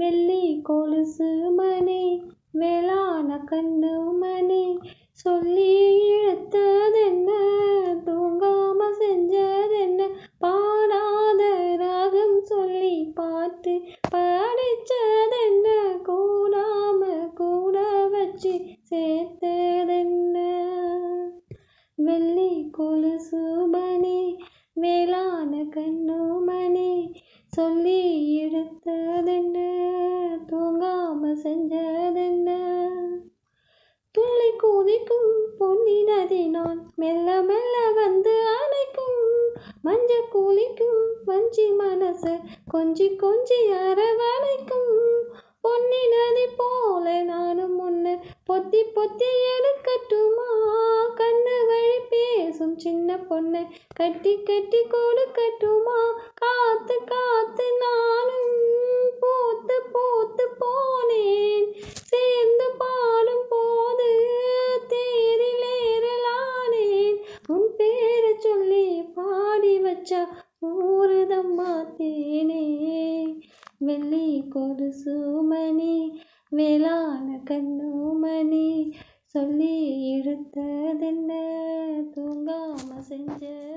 வெள்ளி கொலுசு மணி வேளான கண்ணு மணி. சொல்லி இழுத்ததென்ன தூங்காம செஞ்சதென்ன? பாடாத ராகம் சொல்லி பார்த்து படிச்சதென்ன? கூடாம கூட வச்சு சேர்த்ததென்ன? வெள்ளி கொலுசு மணி வேளான கண்ணு மணி. சொல்லி இழுத்ததென்ன? செஞ்சதென்ன? துள்ளி குதிக்கும் பொன்னி நதி மெல்ல மெல்ல வந்து அணைக்கும். மஞ்ச குளிக்கும் வஞ்சி மனசு கொஞ்சி கொஞ்சி அரவணைக்கும். பொன்னி நதி போல நானும் முன்ன பொத்தி பொத்தி எடுக்கட்டுமா? கண்ணு வழி பேசும் சின்ன பொண்ணை கட்டி கட்டி கொடுக்கட்டுமா? காத்து காத்து நான் வெள்ளி கொலுசு மணி வேளான கண்ணு சொல்லி எடுத்ததென்ன தூங்காம செஞ்ச